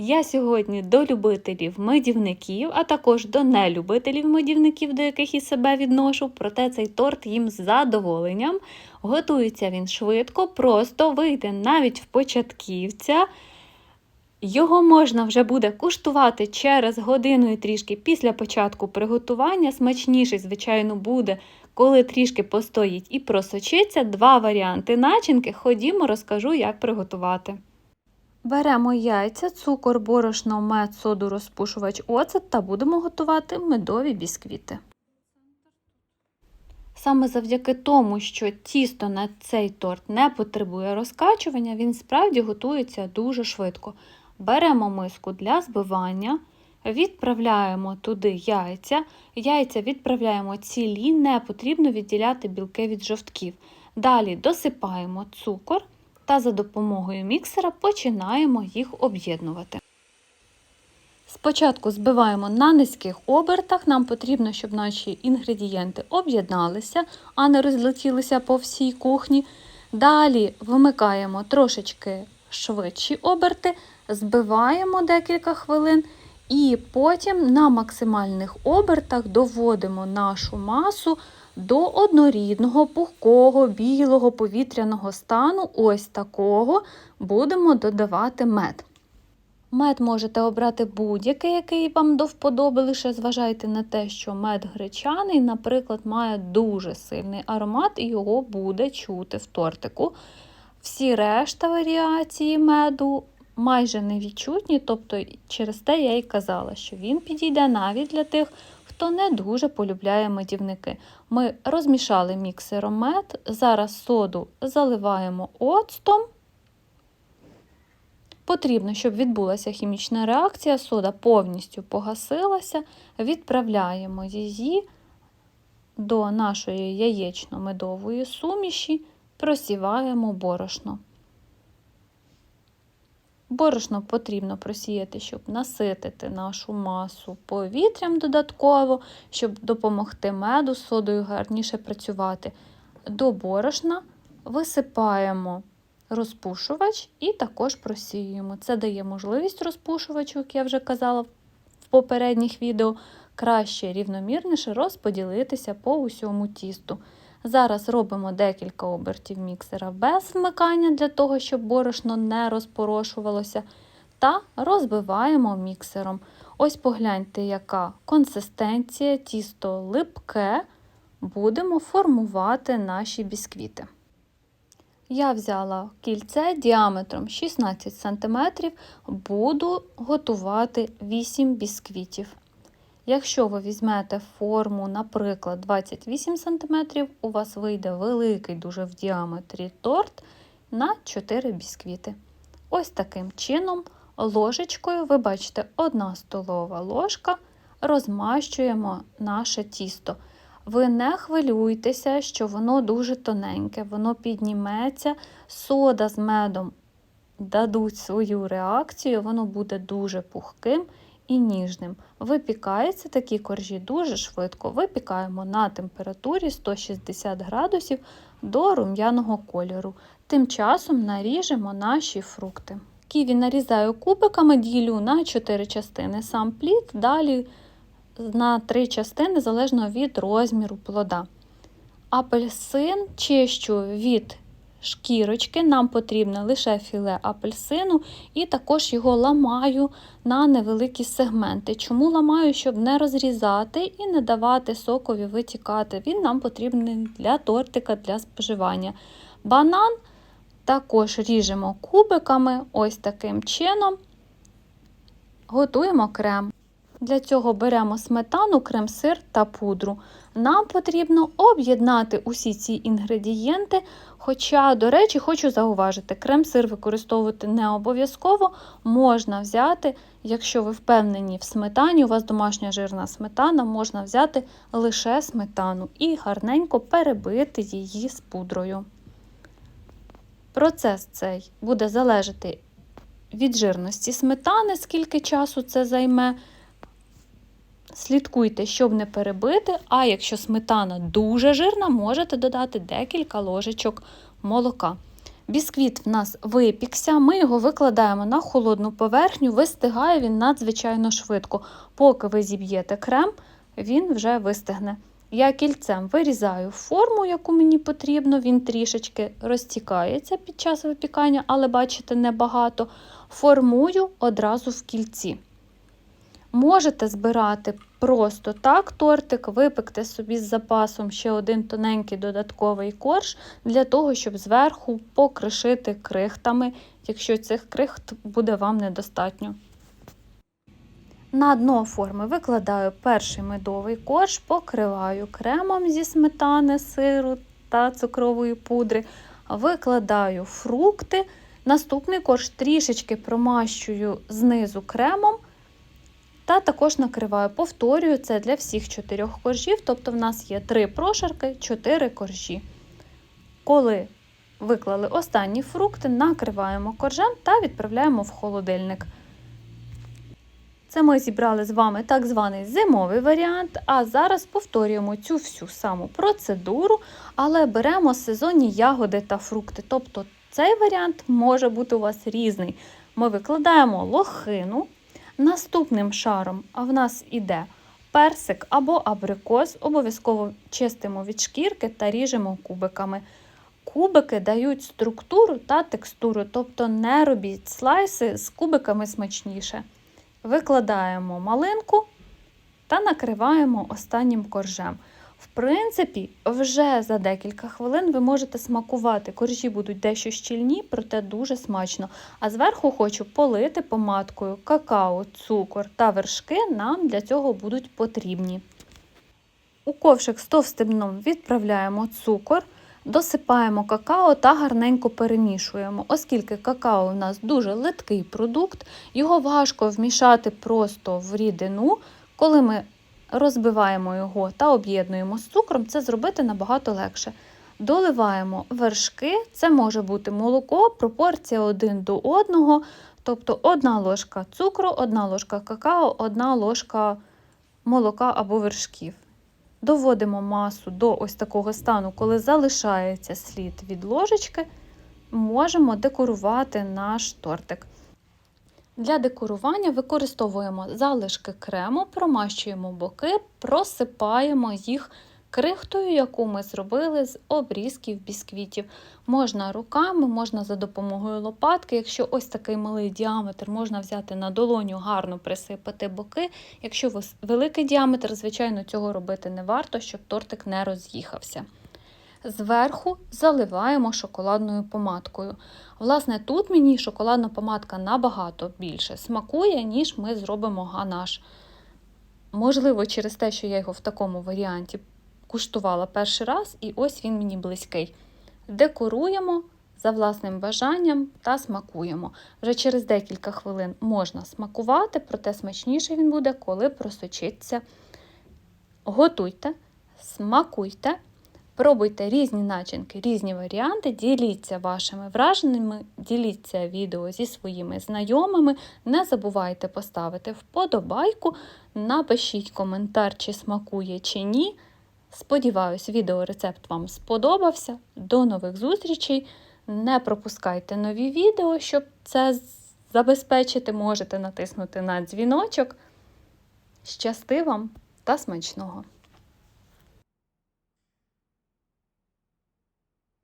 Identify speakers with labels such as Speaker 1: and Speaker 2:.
Speaker 1: Я сьогодні до любителів медівників, а також до нелюбителів медівників, до яких і себе відношу. Проте цей торт їм з задоволенням. Готується він швидко, просто вийде навіть в початківця. Його можна вже буде куштувати через годину і трішки після початку приготування. Смачніший, звичайно, буде, коли трішки постоїть і просочиться. Два варіанти начинки. Ходімо, розкажу, як приготувати. Беремо яйця, цукор, борошно, мед, соду, розпушувач, оцет та будемо готувати медові бісквіти. Саме завдяки тому, що тісто на цей торт не потребує розкачування, він справді готується дуже швидко. Беремо миску для збивання, відправляємо туди яйця. Яйця відправляємо цілі, не потрібно відділяти білки від жовтків. Далі досипаємо цукор та за допомогою міксера починаємо їх об'єднувати. Спочатку збиваємо на низьких обертах. Нам потрібно, щоб наші інгредієнти об'єдналися, а не розлетілися по всій кухні. Далі вмикаємо трошечки швидші оберти, збиваємо декілька хвилин і потім на максимальних обертах доводимо нашу масу до однорідного, пухкого, білого повітряного стану. Ось такого будемо додавати мед. Мед можете обрати будь-який, який вам до вподоби, лише зважайте на те, що мед гречаний, наприклад, має дуже сильний аромат і його буде чути в тортику. Всі решта варіації меду майже невідчутні, тобто через те я й казала, що він підійде навіть для тих, хто не дуже полюбляє медівники. Ми розмішали міксером мед, зараз соду заливаємо оцтом. Потрібно, щоб відбулася хімічна реакція, сода повністю погасилася, відправляємо її до нашої яєчно-медової суміші, просіваємо борошно. Борошно потрібно просіяти, щоб наситити нашу масу повітрям додатково, щоб допомогти меду з содою гарніше працювати. До борошна висипаємо розпушувач і також просіюємо. Це дає можливість розпушувачу, як я вже казала в попередніх відео, краще рівномірніше розподілитися по усьому тісту. Зараз робимо декілька обертів міксера без вмикання для того, щоб борошно не розпорошувалося. Та розбиваємо міксером. Ось погляньте, яка консистенція, тісто липке, будемо формувати наші бісквіти. Я взяла кільце діаметром 16 см, буду готувати 8 бісквітів. Якщо ви візьмете форму, наприклад, 28 см, у вас вийде великий дуже в діаметрі торт на 4 бісквіти. Ось таким чином, ложечкою, ви бачите, 1 столова ложка, розмащуємо наше тісто. Ви не хвилюйтеся, що воно дуже тоненьке, воно підніметься, сода з медом дадуть свою реакцію, воно буде дуже пухким і ніжним. Випікаються такі коржі дуже швидко. Випікаємо на температурі 160 градусів до рум'яного кольору. Тим часом наріжемо наші фрукти. Ківі нарізаю кубиками, ділю на 4 частини сам плід, далі на 3 частини залежно від розміру плода. Апельсин чищу від шкірочки, нам потрібно лише філе апельсину, і також його ламаю на невеликі сегменти. Чому ламаю, щоб не розрізати і не давати сокові витікати. Він нам потрібний для тортика для споживання. Банан також ріжемо кубиками, ось таким чином. Готуємо крем. Для цього беремо сметану, крем-сир та пудру. Нам потрібно об'єднати усі ці інгредієнти. Хоча, до речі, хочу зауважити, крем-сир використовувати не обов'язково можна взяти, якщо ви впевнені в сметані, у вас домашня жирна сметана, можна взяти лише сметану і гарненько перебити її з пудрою. Процес цей буде залежати від жирності сметани, скільки часу це займе. Слідкуйте, щоб не перебити, а якщо сметана дуже жирна, можете додати декілька ложечок молока. Бісквіт в нас випікся, ми його викладаємо на холодну поверхню, вистигає він надзвичайно швидко. Поки ви зіб'єте крем, він вже вистигне. Я кільцем вирізаю форму, яку мені потрібно, він трішечки розтікається під час випікання, але бачите, небагато. Формую одразу в кільці. Можете збирати просто так тортик, випекти собі з запасом ще один тоненький додатковий корж для того, щоб зверху покришити крихтами, якщо цих крихт буде вам недостатньо. На дно форми викладаю перший медовий корж, покриваю кремом зі сметани, сиру та цукрової пудри, викладаю фрукти. Наступний корж трішечки промащую знизу кремом та також накриваю. Повторюю це для всіх чотирьох коржів, тобто в нас є три прошарки, чотири коржі. Коли виклали останні фрукти, накриваємо коржем та відправляємо в холодильник. Це ми зібрали з вами так званий зимовий варіант, а зараз повторюємо цю всю саму процедуру, але беремо сезонні ягоди та фрукти. Тобто цей варіант може бути у вас різний. Ми викладаємо лохину. Наступним шаром в нас іде персик або абрикос, обов'язково чистимо від шкірки та ріжемо кубиками. Кубики дають структуру та текстуру, тобто не робіть слайси з кубиками смачніше. Викладаємо малинку та накриваємо останнім коржем. В принципі, вже за декілька хвилин ви можете смакувати. Коржі будуть дещо щільні, проте дуже смачно. А зверху хочу полити помадкою какао, цукор та вершки нам для цього будуть потрібні. У ковшик з товстим дном відправляємо цукор, досипаємо какао та гарненько перемішуємо. Оскільки какао у нас дуже литкий продукт, його важко вмішати просто в рідину, коли ми розбиваємо його та об'єднуємо з цукром, це зробити набагато легше. Доливаємо вершки, це може бути молоко, пропорція 1 до 1, тобто одна ложка цукру, одна ложка какао, одна ложка молока або вершків. Доводимо масу до ось такого стану, коли залишається слід від ложечки, можемо декорувати наш тортик. Для декорування використовуємо залишки крему, промащуємо боки, просипаємо їх крихтою, яку ми зробили з обрізків бісквітів. Можна руками, можна за допомогою лопатки. Якщо ось такий малий діаметр, можна взяти на долоню, гарно присипати боки. Якщо великий діаметр, звичайно, цього робити не варто, щоб тортик не роз'їхався. Зверху заливаємо шоколадною помадкою. Власне, тут мені шоколадна помадка набагато більше смакує, ніж ми зробимо ганаш. Можливо, через те, що я його в такому варіанті куштувала перший раз, і ось він мені близький. Декоруємо за власним бажанням та смакуємо. Вже через декілька хвилин можна смакувати, проте смачніше він буде, коли просочиться. Готуйте, смакуйте. Пробуйте різні начинки, різні варіанти, діліться вашими враженнями, діліться відео зі своїми знайомими. Не забувайте поставити вподобайку, напишіть коментар, чи смакує, чи ні. Сподіваюсь, відеорецепт вам сподобався. До нових зустрічей! Не пропускайте нові відео, щоб це забезпечити, можете натиснути на дзвіночок. Щасти вам та смачного!